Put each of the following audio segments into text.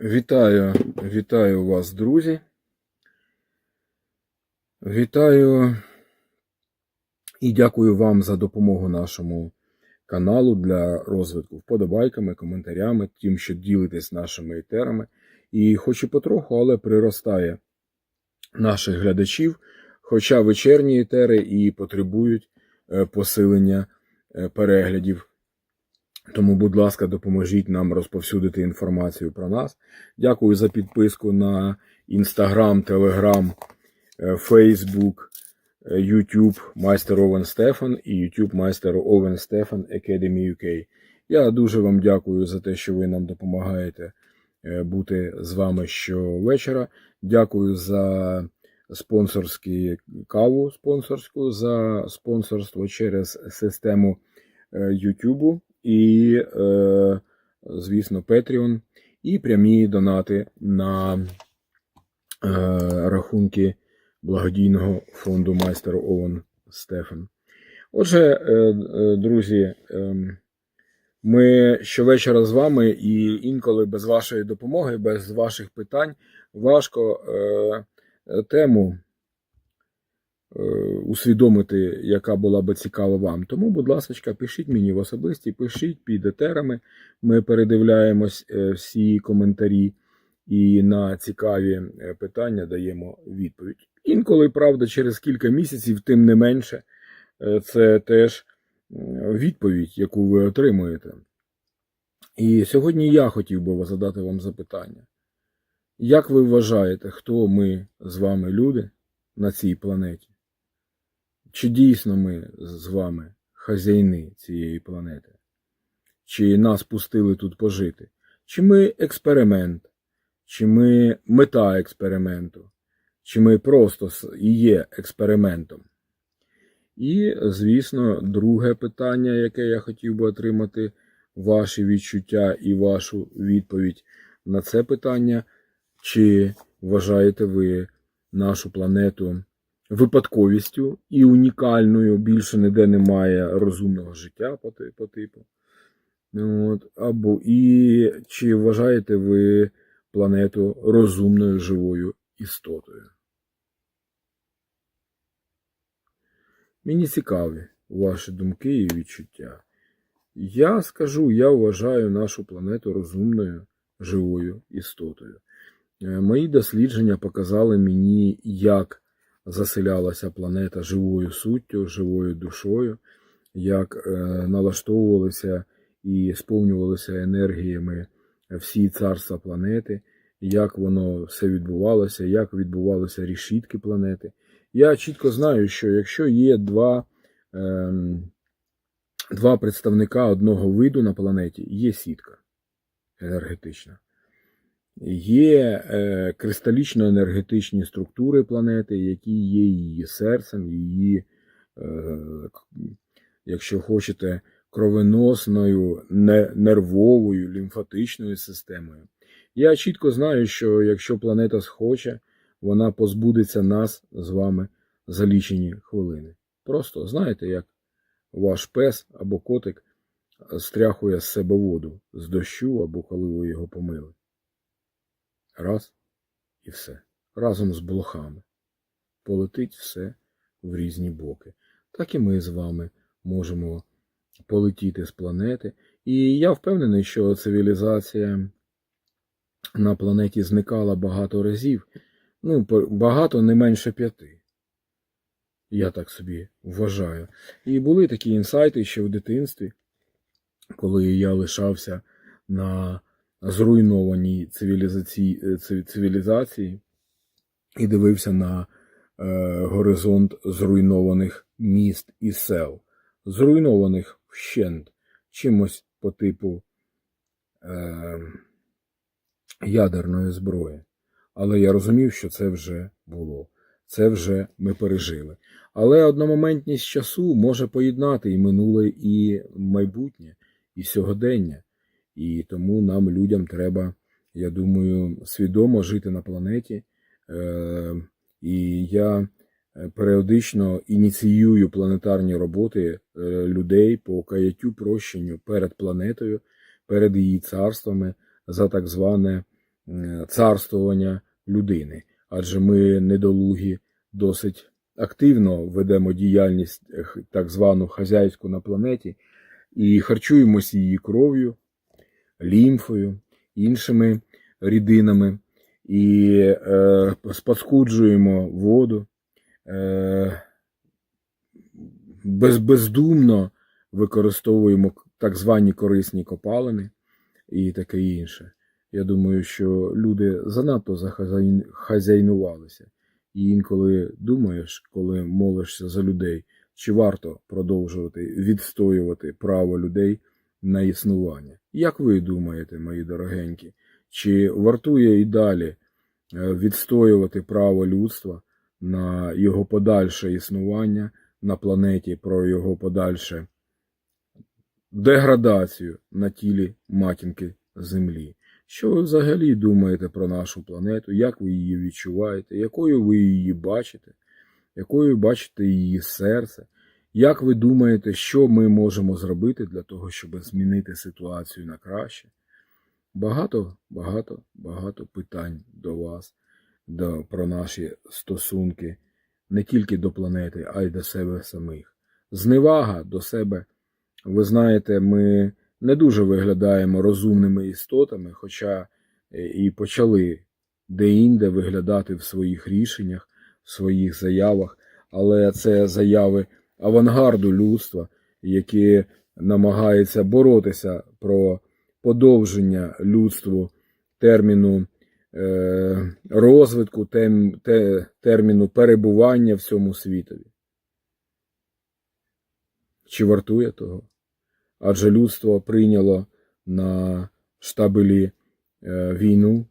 Вітаю, вітаю вас, друзі. Вітаю і дякую вам за допомогу нашому каналу для розвитку вподобайками, коментарями, тим, що ділитесь нашими етерами. І хоч і потроху, але приростає наших глядачів, хоча вечірні етери і потребують е, посилення е, переглядів тому, будь ласка, допоможіть нам розповсюдити інформацію про нас. Дякую за підписку на е, Facebook, е, YouTube Майстер Овен Стефан і YouTube Майстер Овен Стефан Academy UK. Я дуже вам дякую за те, що ви нам допомагаєте е, бути з вами щовечора. Дякую за спонсорську каву спонсорську, за спонсорство через систему YouTube і, е, звісно, Patreon, і прямі донати на е, рахунки благодійного фонду майстер Овен Стефан. Отже, е, друзі, е, ми щовечора з вами, і інколи без вашої допомоги, без ваших питань важко тему усвідомити, яка була би цікава вам. Тому, будь ласка, пишіть мені в особисті, пишіть під етерами. Ми передивляємось е, всі коментарі і на цікаві е, питання даємо відповідь. Інколи, правда, через кілька місяців, тим не менше, це теж відповідь, яку ви отримуєте. І сьогодні я хотів би задати вам запитання. Як ви вважаєте, хто ми з вами люди на цій планеті? Чи дійсно ми з вами хазяїни цієї планети? Чи нас пустили тут пожити? Чи ми експеримент? Чи ми мета експерименту? Чи ми просто є експериментом? І, звісно, друге питання, яке я хотів би отримати, ваші відчуття і вашу відповідь на це питання, чи вважаєте ви нашу планету випадковістю і унікальною, більше ніде немає розумного життя по, типу. От, або І чи вважаєте ви планету розумною живою істотою? Мені цікаві ваші думки і відчуття. Я скажу, я вважаю нашу планету розумною живою істотою. Е, мої дослідження показали мені, як заселялася планета живою суттю, живою душою, як е, налаштовувалися і сповнювалися енергіями всі царства планети, як воно все відбувалося, як відбувалися рішітки планети. Я чітко знаю, що якщо є два, е, два представника одного виду на планеті, є сітка енергетична. Є е, кристалічно-енергетичні структури планети, які є її серцем, її, е, якщо хочете, кровоносною, нервовою, лімфатичною системою. Я чітко знаю, що якщо планета схоче, вона позбудеться нас з вами за лічені хвилини. Просто знаєте, як ваш пес або котик стряхує з себе воду з дощу або коли ви його помили. Раз і все. Разом з блохами. Полетить все в різні боки. Так і ми з вами можемо полетіти з планети. І я впевнений, що цивілізація на планеті зникала багато разів. Ну, багато не менше п'яти. Я так собі вважаю. І були такі інсайти ще в дитинстві, коли я лишався на зруйнованій цивілізації, е, цивілізації і дивився на е, горизонт зруйнованих міст і сел, зруйнованих вщент чимось по типу е, ядерної зброї. Але я розумів, що це вже було. Це вже ми пережили. Але одномоментність часу може поєднати і минуле, і майбутнє, і сьогодення. І тому нам, людям, треба, я думаю, свідомо жити на планеті. Е, і я е, періодично ініціюю планетарні роботи е, людей по каяттю прощенню перед планетою, перед її царствами за так зване царствування людини. Адже ми недолугі досить активно ведемо діяльність так звану хазяйську на планеті і харчуємося її кров'ю, лімфою, іншими рідинами, і е, спаскуджуємо воду, е, без, бездумно використовуємо так звані корисні копалини і таке інше. Я думаю, що люди занадто захазяйнувалися. І інколи думаєш, коли молишся за людей, чи варто продовжувати відстоювати право людей на існування. Як ви думаєте, мої дорогенькі, чи вартує і далі е, відстоювати право людства на його подальше існування на планеті, про його подальше деградацію на тілі матінки Землі? Що ви взагалі думаєте про нашу планету? Як ви її відчуваєте? Якою ви її бачите? Якою бачите її серце? Як ви думаєте, що ми можемо зробити для того, щоб змінити ситуацію на краще? Багато, багато, багато питань до вас, до, про наші стосунки не тільки до планети, а й до себе самих. Зневага до себе. Ви знаєте, ми не дуже виглядаємо розумними істотами, хоча е, і почали де-інде виглядати в своїх рішеннях, в своїх заявах, але це заяви авангарду людства, які намагаються боротися про подовження людству терміну е, розвитку, тем, те, терміну перебування в цьому світові. Чи вартує того? Адже людство прийняло на штабелі е, війну,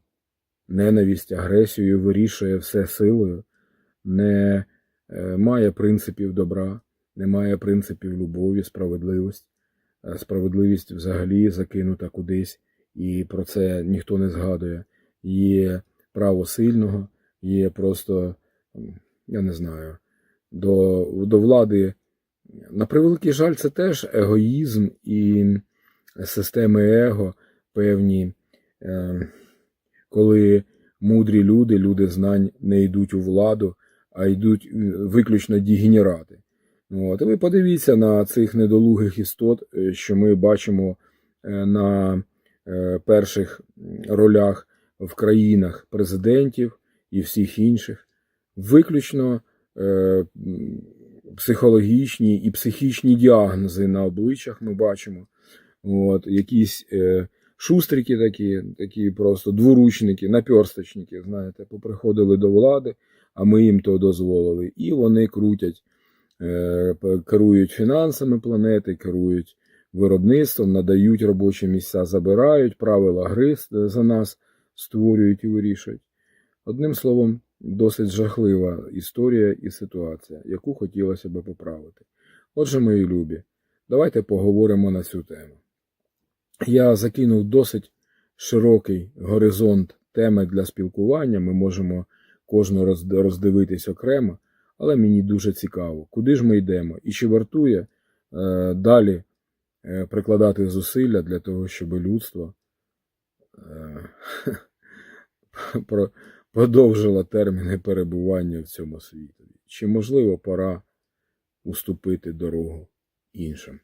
ненависть, агресію, вирішує все силою, не е, має принципів добра, не має принципів любові, справедливості. Е, Справедливість взагалі закинута кудись, і про це ніхто не згадує. Є право сильного, є просто, я не знаю, до, до влади на превеликий жаль, це теж егоїзм і системи его певні, е, коли мудрі люди, люди знань не йдуть у владу, а йдуть е, виключно дегенерати. От. Ви подивіться на цих недолугих істот, е, що ми бачимо е, на е, перших ролях в країнах президентів і всіх інших. Виключно психологічні і психічні діагнози на обличчях ми бачимо. От, якісь шустрики такі, такі просто дворучники, наперсточники, знаєте, поприходили до влади, а ми їм то дозволили. І вони крутять, керують фінансами планети, керують виробництвом, надають робочі місця, забирають, правила гри за нас створюють і вирішують. Одним словом, досить жахлива історія і ситуація, яку хотілося би поправити. Отже, мої любі, давайте поговоримо на цю тему. Я закинув досить широкий горизонт теми для спілкування. Ми можемо кожну роздивитись окремо, але мені дуже цікаво, куди ж ми йдемо і чи вартує е, далі е, прикладати зусилля для того, щоб людство е, про, продовжило терміни перебування в цьому світі. Чи можливо пора уступити дорогу іншим?